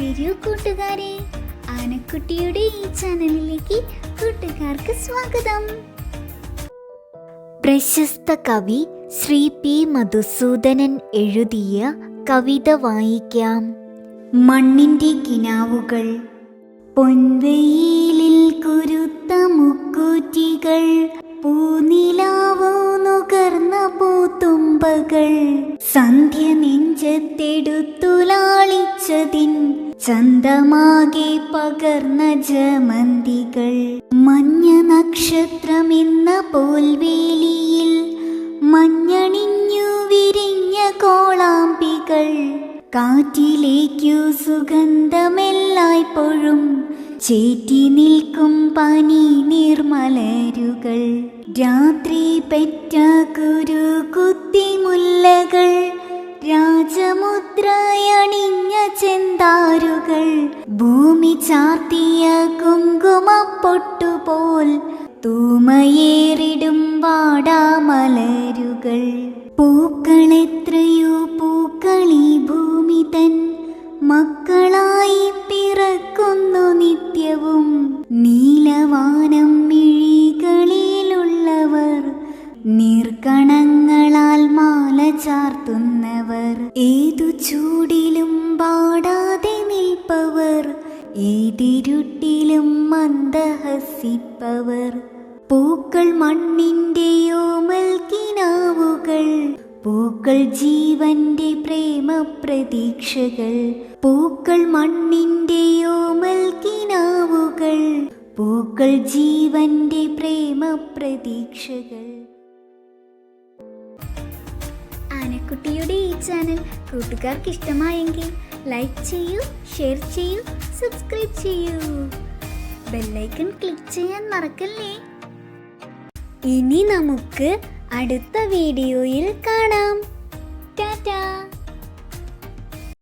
വരൂ കൂട്ടുകാരെ. ആനക്കുട്ടിയുടെ ഈ ചാനലിലേക്ക് കൂട്ടുകാർക്ക് സ്വാഗതം. പ്രശസ്ത കവി ശ്രീ പി മധുസൂദനൻ എഴുതിയ കവിത വായിക്കാം. മണ്ണിന്റെ കിനാവുകൾ പൊൻവെയിലിൽ കുരുത്ത മുക്കൂറ്റികൾ പൂനിലാവോ നുകർന്ന പൂത്തുമ്പകൾ. സന്ധ്യ നെഞ്ചത്തെടുത്തുലാളിച്ചതിൻ ചന്തമാകെ പകർന്ന ജമന്തികൾ. മഞ്ഞ നക്ഷത്രമെന്ന പോൽവേലിയിൽ മഞ്ഞണിഞ്ഞു വിരിഞ്ഞ കോളാമ്പികൾ. കാറ്റിലേക്കു സുഗന്ധമെല്ലായ്പ്പോഴും ചേറ്റി നിൽക്കും പനി നീർമലരുകൾ രാത്രി പെറ്റ കുരു ചെന്താരുകൾ ഭൂമി ചാർത്തിയ കുങ്കുമപ്പൊട്ടുപോൽ തൂമയേറിടും വാടാമലരുകൾ. പൂക്കളെത്രയോ പൂക്കളി ഭൂമി തൻ മക്കളായി പിറക്കുന്നു നിത്യവും. നീലവാനം മിഴികളിലുള്ളവർ നീർക്കണങ്ങളാൽ മാല ചാർത്തുന്നവർ. ഏതു ചൂടിലും നിൽപ്പവർ ഏതിരുട്ടിലും മന്ദഹസിപ്പവർ. പൂക്കൾ മണ്ണിന്റെയോ കിനാവുകൾ. പൂക്കൾ ജീവന്റെ പ്രേമ പ്രതീക്ഷകൾ പൂക്കൾ മണ്ണിന്റെയോ കിനാവുകൾ. പൂക്കൾ ജീവന്റെ പ്രേമ പ്രതീക്ഷകൾ ആനക്കുട്ടിയുടെ ഈ ചാനൽ കൂട്ടുകാർക്ക് ഇഷ്ടമായെങ്കിൽ ലൈക്ക് ചെയ്യൂ ഷെയർ ചെയ്യൂ സബ്സ്ക്രൈബ് ചെയ്യൂ. ബെല്ലൈക്കൺ ക്ലിക്ക് ചെയ്യാൻ മറക്കല്ലേ? ഇനി നമുക്ക് അടുത്ത വീഡിയോയിൽ